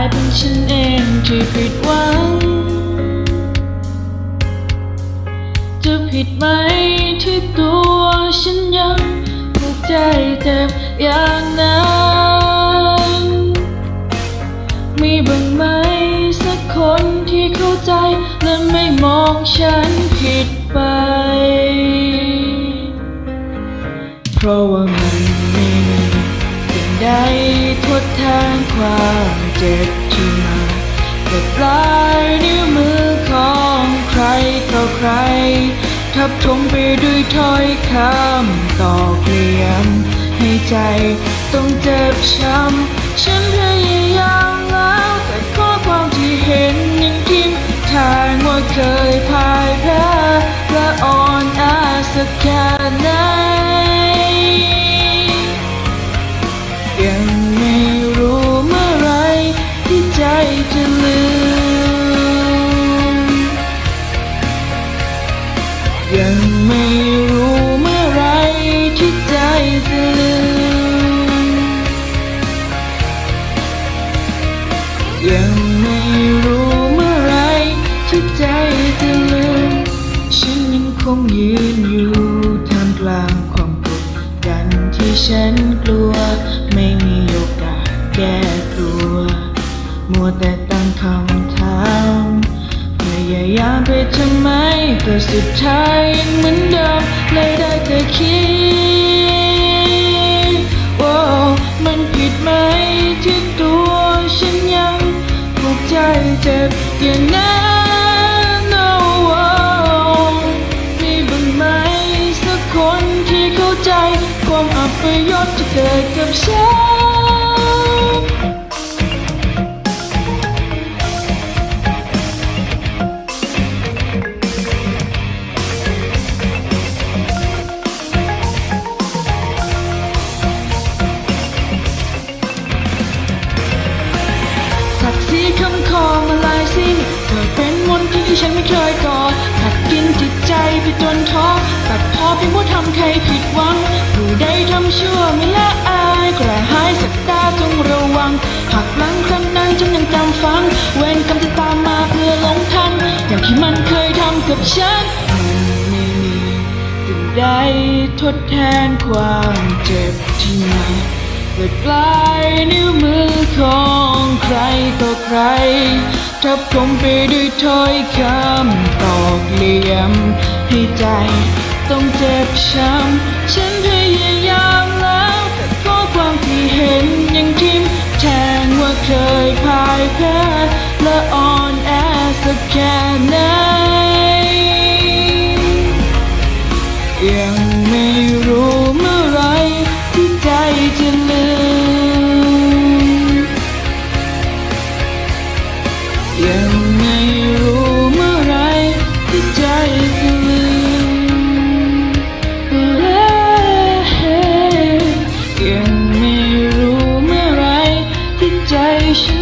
ายเป็นฉันเองที่ผิดหวัง จะผิดไหมที่ตัวฉันยังผูกใจเจ็บอย่างนั้นมีบ้างไหมสักคนที่เข้าใจและไม่มองฉันผิดไป เพราะว่ามันไม่มีสิ่งใดทดแทนความ เจ็บที่มาจากปลายนิ้วมือของใครต่อใคร ทับทมไปด้วยถ้อยคำต่อเกลียมให้ใจต้องเจ็บช้ำฉัน ยังไม่รู้เมื่อไรที่ใจจะลืมยังไม่รู้เมื่อไรที่ใจจะลืมฉันยังคงยืนอยู่ท่ามกลางความกดดันที่ฉันกลัวไม่มี ไปทำไมแต่สุดท้ายยังเหมือนเดิมเลยได้แต่คิดว่ามันผิดไหมที่ตัวฉันยังผูกใจเจ็บอย่างนั้น oh, oh มีบ้างไหมสักคนที่เข้าใจความอับอายที่เกิดกับฉัน ศักดิ์ศรีคำคอมาลายสิ้นเธอเป็นมนต์ที่ฉันไม่เคยก่อขัดกินจิตใจไปจนท้อตัดพอเพียงว่าทำใครผิดหวังผู้ใดทำชั่วไม่ละอายกระหายสักตาจงระวังหักหลังครั้งนั้นฉันยังจำฟัง เวรกรรมจะตามมาเพื่อหลงทันอย่างที่มันเคยทำกับฉันไม่มีสิ่งใดทดแทนความเจ็บที่มาด้วยปลายนิ้วมือของใครต่อใคร ทับถมไปด้วยถ้อยคำตอกเลี่ยม ให้ใจต้องเจ็บช้ำ ฉันพยายามแล้วแต่ข้อความที่เห็นยังทิมแทงว่าเคยพ่ายแพ้และอ่อนแอสักแค่ไหน ยังไม่รู้เมื่อไรที่ใจฉัน